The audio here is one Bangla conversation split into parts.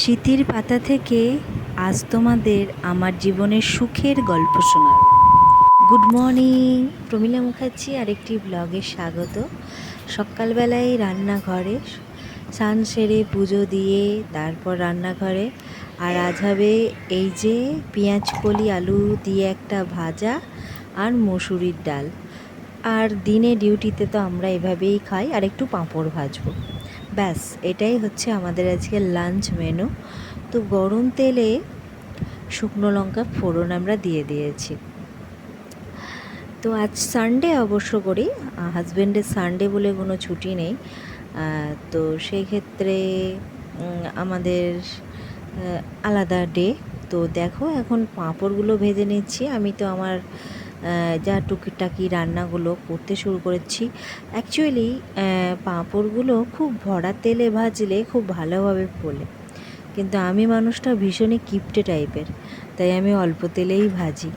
স্মৃতির পাতা থেকে আজ তোমাদের আমার জীবনের সুখের গল্প শোনাব। গুড মর্নিং প্রমীলা মুখার্জি, আরেকটি ব্লগে স্বাগত। সকালবেলায় রান্নাঘরে স্নান সেরে পুজো দিয়ে তারপর রান্নাঘরে, আর আজ হবে এই যে পেঁয়াজ কলি, আলু দিয়ে একটা ভাজা আর মসুরির ডাল। আর দিনে ডিউটিতে তো আমরা এভাবেই খাই, আর একটু পাঁপড় ভাজবো। ব্যাস, এটাই হচ্ছে আমাদের আজকে লাঞ্চ মেনু তো গরম তেলে শুকনো লঙ্কা ফোড়ন আমরা দিয়ে দিয়েছি। তো আজ সানডে অবশ্য করি হাজব্যান্ডের সানডে বলে কোনো ছুটি নেই। তো সেই ক্ষেত্রে আমাদের আলাদা ডে তো দেখো, এখন পাঁপড়গুলো ভেজে নিচ্ছি। আমি তো আমার যা টুকিটাকি রান্নাগুলো করতে শুরু করেছি। অ্যাকচুয়ালি পাঁপড়গুলো খুব ভরা তেলে ভাজলে খুব ভালোভাবে ফোলে। কিন্তু আমি মানুষটা ভীষণই কিপটে টাইপের, তাই আমি অল্প তেলেই ভাজি।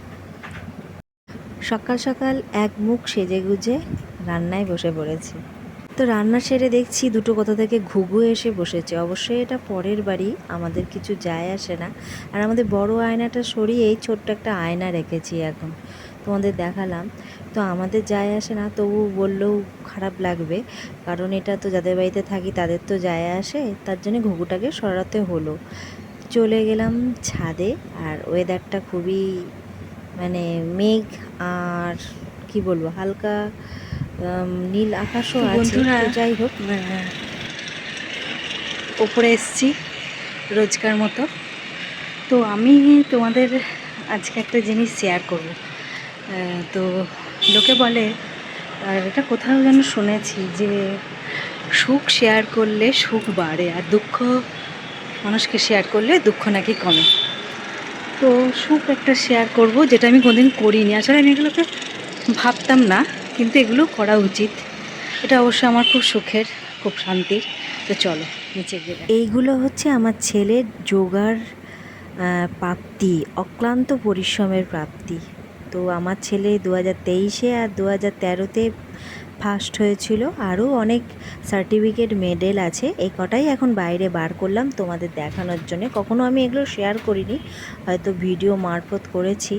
সকাল সকাল এক মুখ সেজে গুজে রান্নায় বসে পড়েছি। তো রান্না সেরে দেখছি দুটো কথা থেকে ঘুঘু এসে বসেছে। অবশ্যই এটা পরের বাড়ি, আমাদের কিছু যায় আসে না। আর আমাদের বড় আয়নাটা সরিয়েই ছোট্ট একটা আয়না রেখেছি এখন। তোমাদের দেখালাম। তো আমাদের যায় আসে না তবু বললেও খারাপ লাগবে। কারণ এটা তো যাদের বাড়িতে থাকি তাদের তো যায় আসে তার জন্য ঘুঘুটাকে সরাতে হলো। চলে গেলাম ছাদে আর ওয়েদারটা খুবই মানে মেঘ আর কি বলব হালকা নীল আকাশও আছে। যাই হোক। ওপরে এসছি রোজকার মতো। তো আমি তোমাদের আজকে একটা জিনিস শেয়ার করব। তো লোকে বলে, আর এটা কোথাও যেন শুনেছি যে সুখ শেয়ার করলে সুখ বাড়ে আর দুঃখ মানুষকে শেয়ার করলে দুঃখ নাকি কমে। তো সুখ একটা শেয়ার করব যেটা আমি কোনোদিন করিনি। আসলে আমি এগুলোকে ভাবতাম না, কিন্তু এগুলো করা উচিত। এটা অবশ্য আমার খুব সুখের, খুব শান্তির। তো চলো, নিচে গিয়ে এইগুলো হচ্ছে আমার ছেলের যোগার প্রাপ্তি, অক্লান্ত পরিশ্রমের প্রাপ্তি। তো আমার ছেলে দু হাজার তেইশে আর দু হাজার তেরোতে ফার্স্ট হয়েছিল। আরও অনেক সার্টিফিকেট মেডেল আছে। এই কটাই এখন বাইরে বার করলাম তোমাদের দেখানোর জন্য। কখনো আমি এগুলো শেয়ার করিনি, হয়তো ভিডিও মারফত করেছি।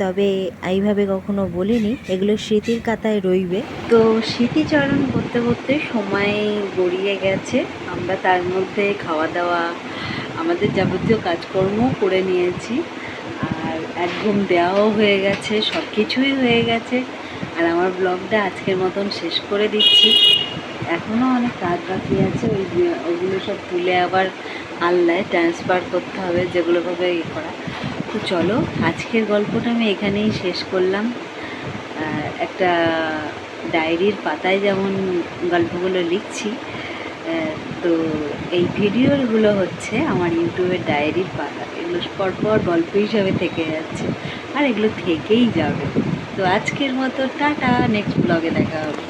তবে এইভাবে কখনো বলিনি, এগুলো স্মৃতির কাতায় রইবে। তো স্মৃতিচারণ করতে করতে সময় গড়িয়ে গেছে। আমরা তার মধ্যে খাওয়া দাওয়া, আমাদের যাবতীয় কাজকর্ম করে নিয়েছি। আর এক ঘুম দেওয়াও হয়ে গেছে সব কিছুই হয়ে গেছে। আর আমার ব্লগটা আজকের মতন শেষ করে দিচ্ছি। এখনও অনেক কাজ বাকি আছে, ওই ওগুলো সব তুলে আবার আনলায় ট্রান্সফার করতে হবে যেগুলোভাবে ইয়ে করা। তো চলো, আজকের গল্পটা আমি এখানেই শেষ করলাম। একটা ডায়েরির পাতায় যেমন গল্পগুলো লিখছি তো এই ভিডিওগুলো হচ্ছে আমার ইউটিউবের ডায়েরির পাতা। এগুলো পরপর গল্প হিসাবে থেকে যাচ্ছে, আর এগুলো থেকেই যাবে। তো আজকের মতো টাটা নেক্সট ব্লগে দেখা হবে।